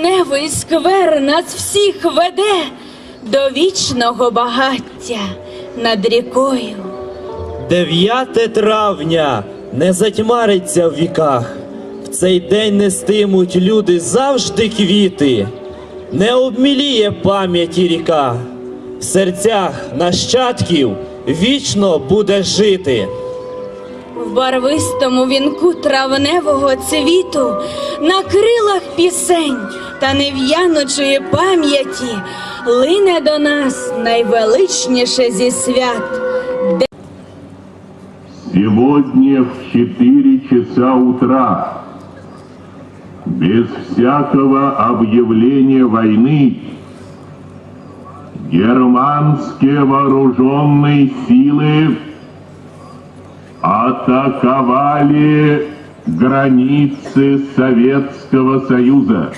Травневий сквер нас всіх веде до вічного багаття над рікою. 9 травня не затьмариться в віках. В цей день нестимуть люди завжди квіти, не обміліє пам'яті ріка. В серцях нащадків вічно буде жити. В барвистому вінку травневого цвіту, на крилах пісень та нев'яночої пам'яті лине до нас найвеличніше зі свят. Сегодня в 4 часа утра, без всякого объявления войны, германские вооруженные силы атаковали границы Советского Союза.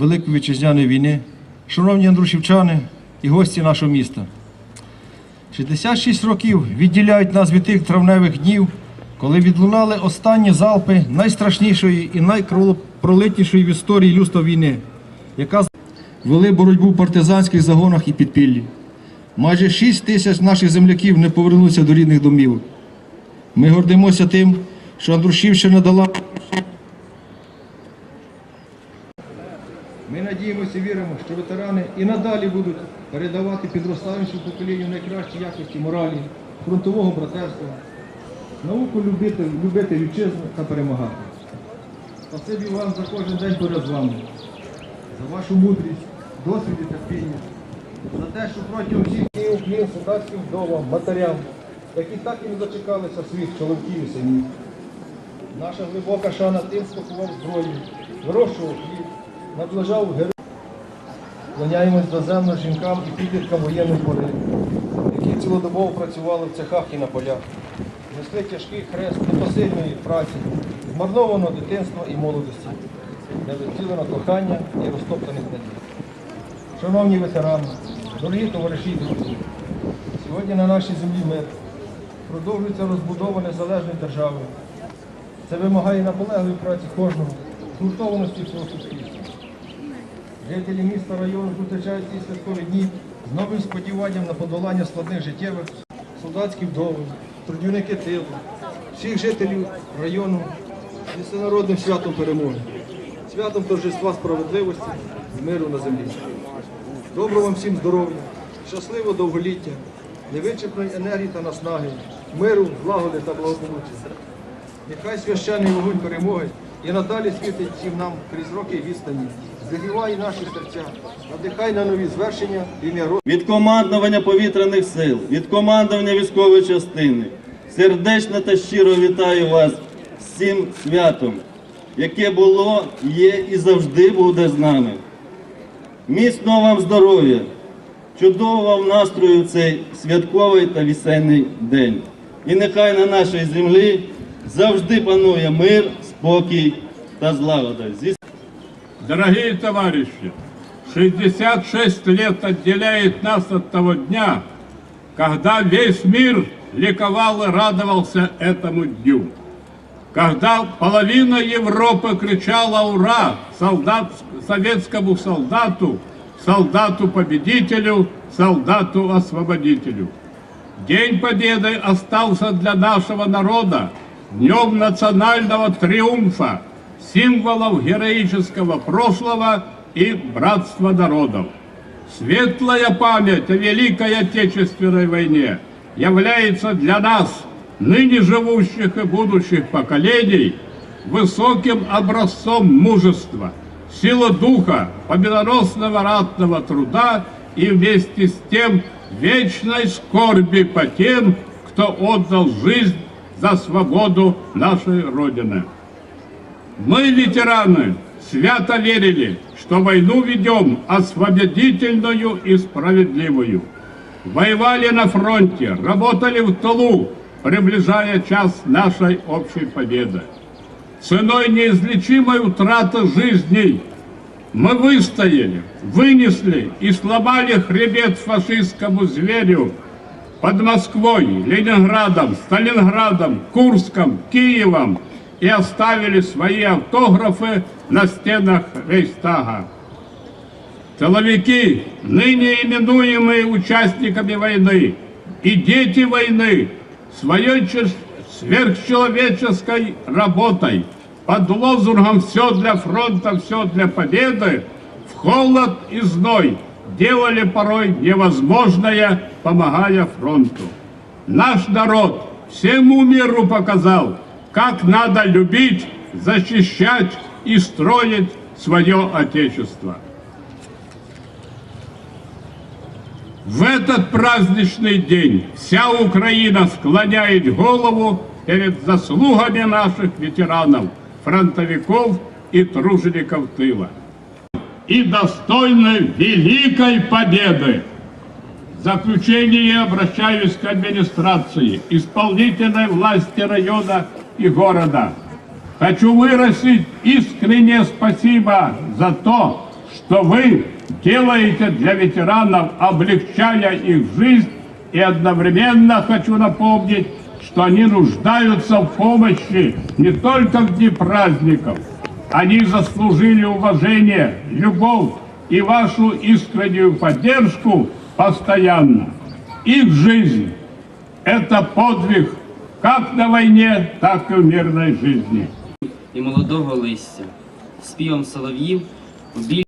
Великої вітчизняної війни, шановні андрушівчани і гості нашого міста. 66 років відділяють нас від тих травневих днів, коли відлунали останні залпи найстрашнішої і найкровопролитнішої в історії людства війни, яка вели боротьбу в партизанських загонах і підпіллі. Майже 6 тисяч наших земляків не повернулися до рідних домівок. Ми гордимося тим, що Андрушівщина дала Ми надіємося і віримо, що ветерани і надалі будуть передавати підростаючому поколінню найкращі якості моралі, фронтового братерства, науку любити, любити вітчизну та перемагати. Спасибі вам за кожен день поряд з вами, за вашу мудрість, досвід і терпіння, за те, що протягом всіх днів уклін солдатським вдовам, матерям, які так і не дочекалися своїх чоловіків і синів. Наша глибока шана тим, хто ховав зброю, вирощував хліб, наближав героїв. Склоняємось до землю жінкам і підліткам воєнної пори, які цілодобово працювали в цехах і на полях. Несли тяжкий хрест непосильної праці, змарновано дитинства і молодості, де відцілено кохання і розтоптаних надій. Шановні ветерани, дорогі товариші і друзі, сьогодні на нашій землі мир. Продовжується розбудова незалежної держави. Це вимагає наполегливої праці кожного, згуртованості всього суспільства. Жителі міста району зустрічають ці святкові дні з новим сподіванням на подолання складних життєвих, солдатські вдови, трудівники тилу, всіх жителів району зі всенародним святом перемоги, святом торжества справедливості і миру на землі. Доброго вам всім здоров'я, щасливого довголіття, невичерпної енергії та наснаги, миру, злагоди та благополуччя. Нехай священний вогонь перемоги і надалі світить всім нам крізь роки відстані, зігріває наші серця, надихай на нові звершення ім'я Ро- від командування повітряних сил, від командування військової частини. Сердечно та щиро вітаю вас цим святом, яке було, є і завжди буде з нами. Міцного вам здоров'я, Чудово вам настрою в цей святковий та весенний день. І нехай на нашій землі завжди панує мир, спокій та злагода. Дорогие товарищи, 66 лет отделяет нас от того дня, когда весь мир ликовал и радовался этому дню. Когда половина Европы кричала «Ура!» солдат, советскому солдату, солдату-победителю, солдату-освободителю. День Победы остался для нашего народа днем национального триумфа, символов героического прошлого и братства народов. Светлая память о Великой Отечественной войне является для нас, ныне живущих и будущих поколений, высоким образцом мужества, силы духа, победоносного ратного труда и вместе с тем вечной скорби по тем, кто отдал жизнь за свободу нашей Родины. Мы, ветераны, свято верили, что войну ведем освободительную и справедливую. Воевали на фронте, работали в тылу, приближая час нашей общей победы. Ценой неизлечимой утраты жизней мы выстояли, вынесли и сломали хребет фашистскому зверю под Москвой, Ленинградом, Сталинградом, Курском, Киевом и оставили свои автографы на стенах Рейхстага. Тыловики, ныне именуемые участниками войны, и дети войны, своей сверхчеловеческой работой под лозунгом «Все для фронта, все для победы» в холод и зной делали порой невозможное, помогая фронту. Наш народ всему миру показал, как надо любить, защищать и строить свое Отечество. В этот праздничный день вся Украина склоняет голову перед заслугами наших ветеранов, фронтовиков и тружеников тыла. И достойны великой победы. В заключение обращаюсь к администрации, исполнительной власти района и города. Хочу выразить искреннее спасибо за то, что вы делаете для ветеранов, облегчая их жизнь, и одновременно хочу напомнить, что они нуждаются в помощи не только в дни праздников. Они заслужили уважение, любовь и вашу искреннюю поддержку постоянно. Их жизнь – это подвиг как на войне, так и в мирной жизни. і молодого листя, співом солов'їв у біль